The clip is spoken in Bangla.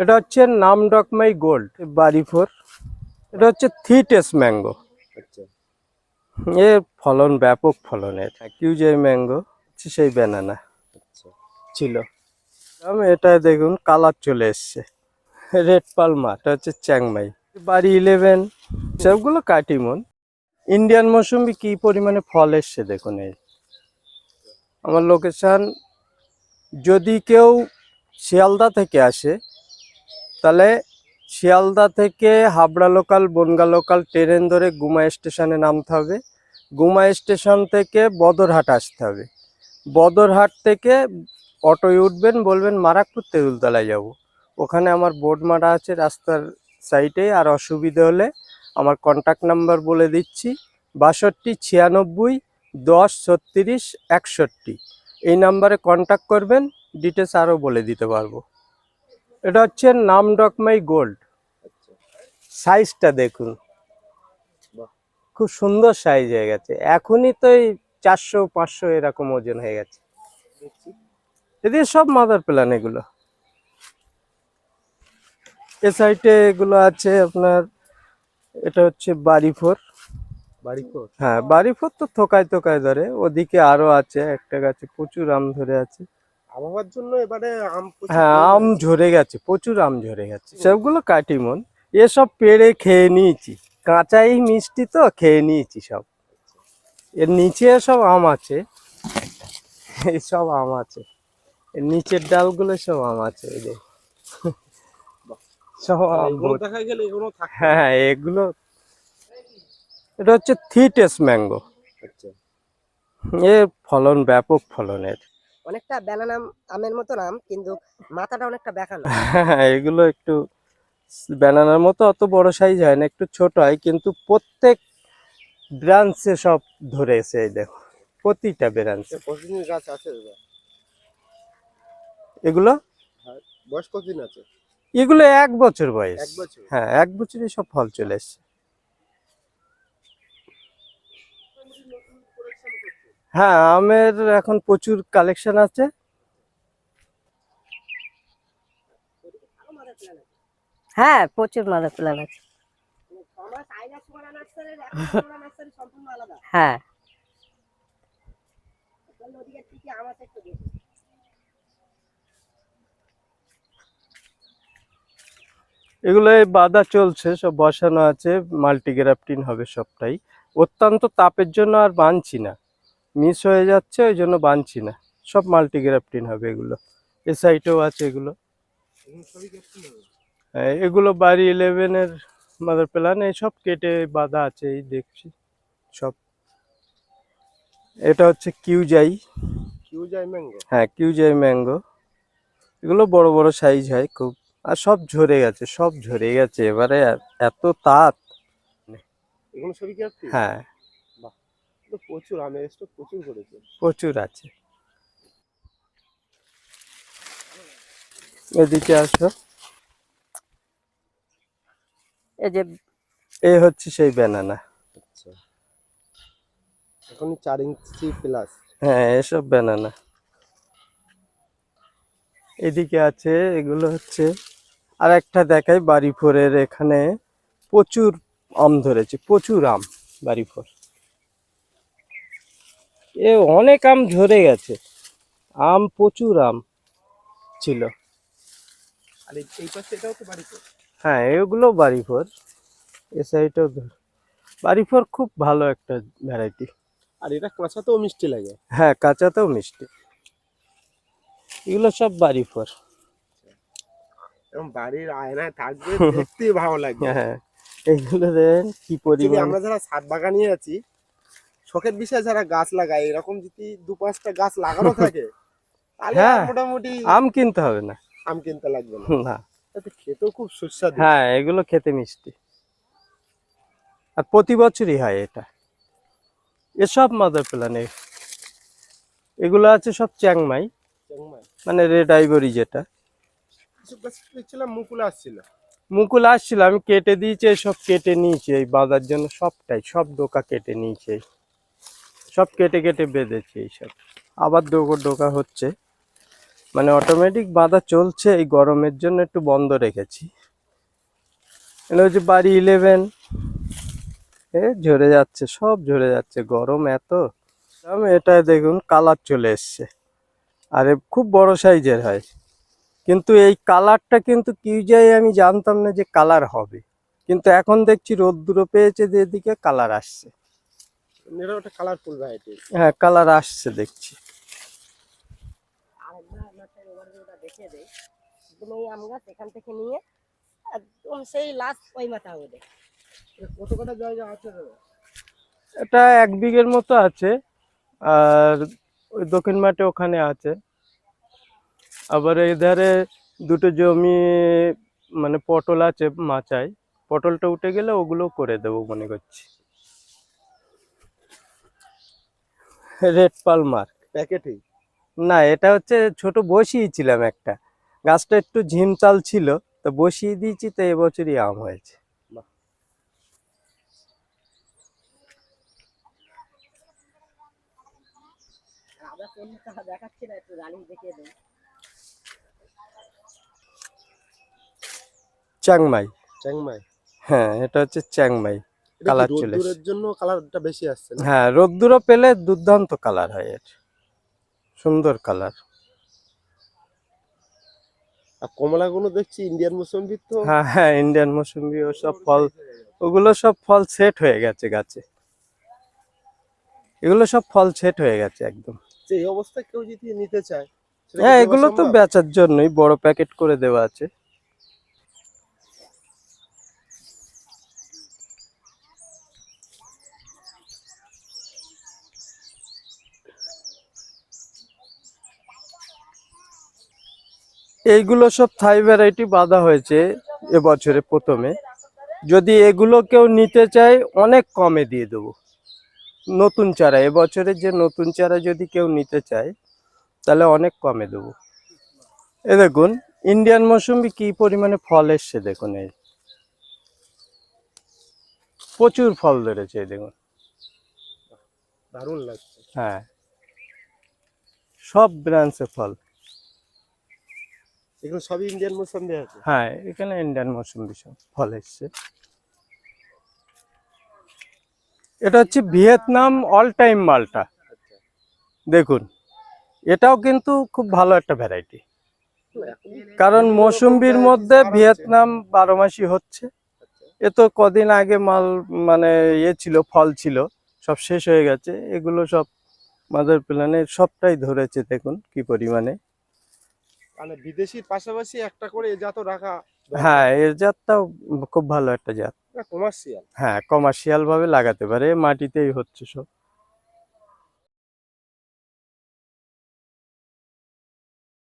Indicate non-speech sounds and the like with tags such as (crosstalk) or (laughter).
এটা হচ্ছে নামডকমাই গোল্ড বাড়ি ফোর। এটা হচ্ছে থ্রি টেস্ট ম্যাঙ্গো। আচ্ছা। এর ফলন ব্যাপক ফলনের। কিউজে ম্যাঙ্গো হচ্ছে সেই ব্যানানা আচ্ছা। ছিল। এটা দেখুন কালার চলে এসছে। রেড পালমা এটা হচ্ছে চ্যাংমাই। বাড়ি ইলেভেন সবগুলো কাটিমন। ইন্ডিয়ান মৌসুমি কি পরিমাণে ফল এসছে দেখুন এই। আমার লোকেশান যদি কেউ শিয়ালদা থেকে আসে তাহলে শিয়ালদা থেকে Habra local Bangaon local train ধরে গুমা স্টেশনে নামতে হবে। গুমা স্টেশন থেকে বদরহাট আসতে হবে। বদরহাট থেকে অটোয় উঠবেন, বলবেন, মারাকপুর তেঁতুলতলায় যাব। ওখানে আমার বোর্ড মারা আছে রাস্তার সাইডে আর অসুবিধা হলে আমার কন্ট্যাক্ট নাম্বার বলে দিচ্ছি, বাষট্টি ছিয়ানব্বই দশ ছত্রিশ একষট্টি। এই নাম্বারে কন্ট্যাক্ট করবেন ডিটেলস আরও বলে দিতে পারব। এটা হচ্ছে নাম ডকমাই গোল্ড। আচ্ছা। সাইজটা দেখুন। খুব সুন্দর সাইজ হয়ে গেছে। এখনই তো এই চারশো পাঁচশো এরকম ওজন হয়ে গেছে। এদিকে সব মাদার প্ল্যান এগুলো। এ সাইডে এগুলো আছে আপনার এটা হচ্ছে বাড়ি ফোর বাড়ি কো হ্যাঁ বাড়ি ফোর তো থোকায় থোকায় ধরে। ওদিকে আরও আছে একটা গাছে প্রচুর আম ধরে আছে। আবহাওয়ার জন্য এবারে আম হ্যাঁ আম ঝরে গেছে প্রচুর আম ঝরে গেছে। সবগুলো কাটিমন এসব পেড়ে খেয়ে নিয়েছি। কাঁচাই মিষ্টি তো খেয়ে নিয়েছি সব। এর নিচে সব আম আছে। এই সব আম আছে। এর নিচের ডালগুলো সব আম আছে এই যে। সব আম দেখা গেলে এগুলো হ্যাঁ এগুলো এটা হচ্ছে থ্রি টেস্ট ম্যাঙ্গো। আচ্ছা। এর ফলন ব্যাপক ফলনের। অনেকটা ব্যানানা আমের মতো নাম কিন্তু মাথাটা অনেকটা বেঁকানো হ্যাঁ (laughs) এগুলো একটু ব্যানানার মতো অত বড় সাইজ হয় না একটু ছোট হয় কিন্তু প্রত্যেক ব্রাঞ্চে সব ধরেছে এই দেখো প্রতিটা ব্রাঞ্চে কতদিনের গাছ আছে এগুলো? বয়স কতদিন আছে? এগুলো এক বছর বয়স। এক বছর? হ্যাঁ এক বছরে সব ফল চলে এসছে। হ্যাঁ আমের এখন প্রচুর কালেকশন আছে। হ্যাঁ প্রচুর মাদার প্ল্যান আছে। (laughs) হ্যাঁ। এগুলো বাধা চলছে সব বসানো আছে মাল্টিগ্রাফটিন হবে সবটাই। অত্যন্ত তাপের জন্য আর বানছি না। মিস হয়ে যাচ্ছে ওই জন্য বানছি না। সব মাল্টিগ্রাফটিন হবে এগুলো। এ সাইডেও আছে এগুলো। হ্যাঁ, এগুলো বাড়ি ইলেভেনের মাদার প্ল্যান এই সব কেটে বাঁধা আছে এই দেখছি। সব। এটা হচ্ছে কিউজাই কিউ যায় ম্যাঙ্গো হ্যাঁ কিউজাই ম্যাঙ্গো এগুলো বড় বড় সাইজ হয় খুব। আর সব ঝরে গেছে সব ঝরে গেছে। এবারে এত ক্যাপ্টেন হ্যাঁ। তো প্রচুর আমের স্টক প্রচুর করেছে। প্রচুর আছে। এদিকে আসো। এই যে এই হচ্ছে সেই ব্যানানা আচ্ছা। এখন চার ইঞ্চি প্লাস হ্যাঁ এসব ব্যানানা এদিকে আছে এগুলো হচ্ছে আর একটা দেখাই বাড়িফোরের এখানে প্রচুর আম ধরেছে প্রচুর আম বাড়িফোর। এ অনেক আম ঝরে গেছে। আম প্রচুর আম ছিল। হ্যাঁ এগুলো বাড়িফোর এ সাইডেও বাড়িফোর খুব ভালো একটা ভ্যারাইটি আর এটা কাঁচাতেও মিষ্টি লাগে। হ্যাঁ কাঁচাতেও মিষ্টি। এগুলো সব বাড়ি ফোর এবং বাড়ির আয়নায় থাকবে (laughs) দেখতে ভালো লাগবে। হ্যাঁ এগুলো দেন কি পরিমাণ। আমরা যারা ছাদ বাগানিয়ে আছি শখের বিষয়ে যারা গাছ লাগায় এরকম যদি দু পাঁচটা গাছ লাগানো থাকে (laughs) তাহলে হ্যাঁ। মোটামুটি আম কিনতে হবে না। আম কিনতে লাগবে না। না। খেতেও খুব সুস্বাদু। হ্যাঁ এগুলো খেতে মিষ্টি। আর প্রতি বছরই হয় এটা। এসব মাদার প্ল্যানে এগুলো আছে সব চ্যাংমাই। মানে রেড আইভরি যেটা। মুকুল আসছিল। মুকুল আসছিল আমি কেটে দিয়েছি সব কেটে নিয়েছি। এই বাঁধার জন্য সবটাই সব ডোকা কেটে নিয়েছি। সব কেটে কেটে বেঁধেছি এইসব। আবার ডোকা ডোকা হচ্ছে। মানে অটোমেটিক বাঁধা চলছে এই গরমের জন্য একটু বন্ধ রেখেছি। এটা হচ্ছে বাড়ি ইলেভেন এ ঝরে যাচ্ছে, সব ঝরে যাচ্ছে, গরম এত। দাম এটা দেখুন কালার চলে এসছে। আর খুব বড় সাইজের হয়। কিন্তু এই কালারটা কিন্তু কি যাই আমি জানতাম না যে কালার হবে। কিন্তু এখন দেখছি রোদ্দুরো পেয়েছে যেদিকে কালার আসছে। এটা একটা কালারফুল ভ্যারাইটি হ্যাঁ কালার আসছে দেখছি। আরেকবার আপনার ওভারভিউটা দেখিয়ে দেই। একদম এই আম গাছ এখান থেকে নিয়ে একদম সেই লাস্ট ওই মাথা হবে কত কটা জায়গা আছে এটা এক বিঘের মতো আছে আর ওই দক্ষিণ মাঠে ওখানে আছে। আবার এই ধারে দুটো জমি মানে পটল আছে মাচায়। পটলটা উঠে গেলে ওগুলো করে দেবো মনে করছি। রেড পালমার প্যাকেটেই না এটা হচ্ছে ছোট বসিয়েছিলাম একটা। গাছটা একটু ঝিমচাল ছিল তো বসিয়ে দিয়েছি তো এবছরই আম হয়েছে। আবার কোনটা দেখাচ্ছি না একটু রানিং দেখিয়ে দেই চ্যাংমাই। চ্যাংমাই? হ্যাঁ এটা হচ্ছে চ্যাংমাই। কালার চলে জন্য কালারটা বেশি আসছে হ্যাঁ রোদ্দুরও পেলে দুর্দান্ত কালার হয় এর। সুন্দর কালার আর কমলাগুলো দেখছি ইন্ডিয়ান মুসম্বির তো। হ্যাঁ হ্যাঁ ইন্ডিয়ান মৌসুমি ও সব ফল ওগুলো সব ফল সেট হয়ে গেছে গাছে। এগুলো সব ফল সেট হয়ে গেছে একদম। এই অবস্থায় কেউ যদি নিতে চায় হ্যাঁ এগুলো তো বেচার জন্যই বড় প্যাকেট করে দেওয়া আছে। এইগুলো সব থাই ভ্যারাইটি বাঁধা হয়েছে এবছরে প্রথমে। যদি এগুলো কেউ নিতে চায় অনেক কমে দিয়ে দেবো। নতুন চারা এবছরের যে নতুন চারা যদি কেউ নিতে চায় তাহলে অনেক কমে দেবো। এ দেখুন ইন্ডিয়ান মৌসুম্বি কি পরিমাণে ফল এসছে দেখুন এই। প্রচুর ফল ধরেছে দেখুন। দারুণ লাগছে। হ্যাঁ। সব ব্রাঞ্চে ফল। এগুলো সবই ইন্ডিয়ান মুসম্বি আছে? হ্যাঁ এখানে ইন্ডিয়ান মৌসুম্বি সব ফল এসছে। এটা হচ্ছে ভিয়েতনাম অল টাইম মালটা। দেখুন, এটাও কিন্তু খুব ভালো একটা ভ্যারাইটি কারণ মৌসুম্বির মধ্যে ভিয়েতনাম বারো মাসই হচ্ছে। এ তো কদিন আগে মাল মানে ইয়ে ছিল, ফল ছিল, সব শেষ হয়ে গেছে। এগুলো সব মাদার প্ল্যানে সবটাই ধরেছে, দেখুন কি পরিমাণে। মানে বিদেশির পাশাপাশি একটা করে এ জাতও রাখা হ্যাঁ এর জাতটাও খুব ভালো একটা জাত। কমার্শিয়াল হ্যাঁ কমার্শিয়াল ভাবে লাগাতে পারে মাটিতেই হচ্ছে সব।